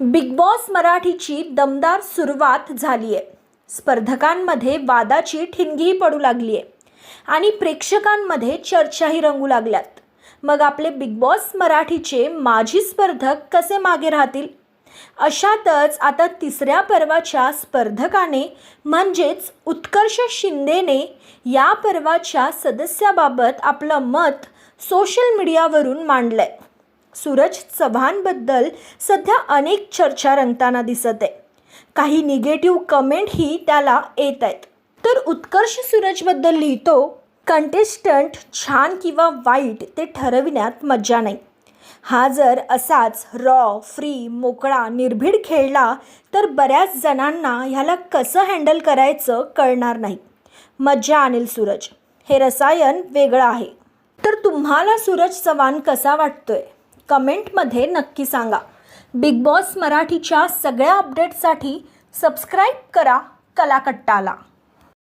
Big boss मराठीची दमदार सुरुवात झाली आहे स्पर्धकांमध्ये वादाची ठिणगीही पडू लागली आहे आणि प्रेक्षकांमध्ये चर्चाही रंगू लागल्यात. मग आपले बिग बॉस मराठीचे माजी स्पर्धक कसे मागे राहतील? अशातच आता तिसऱ्या पर्वाच्या स्पर्धकाने म्हणजेच उत्कर्ष शिंदेने या पर्वाच्या सदस्याबाबत आपलं मत सोशल मीडियावरून मांडलं आहे सूरज चव्हाणबद्दल सध्या अनेक चर्चा रंगताना दिसत आहे. काही निगेटिव्ह कमेंटही त्याला येत आहेत. तर उत्कर्ष सूरजबद्दल लिहितो कंटेस्टंट छान किंवा वाईट ते ठरविण्यात मज्जा नाही. हा जर असाच रॉ फ्री मोकळा निर्भीड खेळला तर बऱ्याच जणांना ह्याला कसं हँडल करायचं कळणार नाही. मज्जा आणेल सूरज. हे रसायन वेगळं आहे. तर तुम्हाला सूरज चव्हाण कसा वाटतोय? कमेंटमध्ये नक्की सांगा. बिग बॉस मराठीच्या सगळ्या अपडेट्ससाठी सबस्क्राईब करा कलाकट्टाला.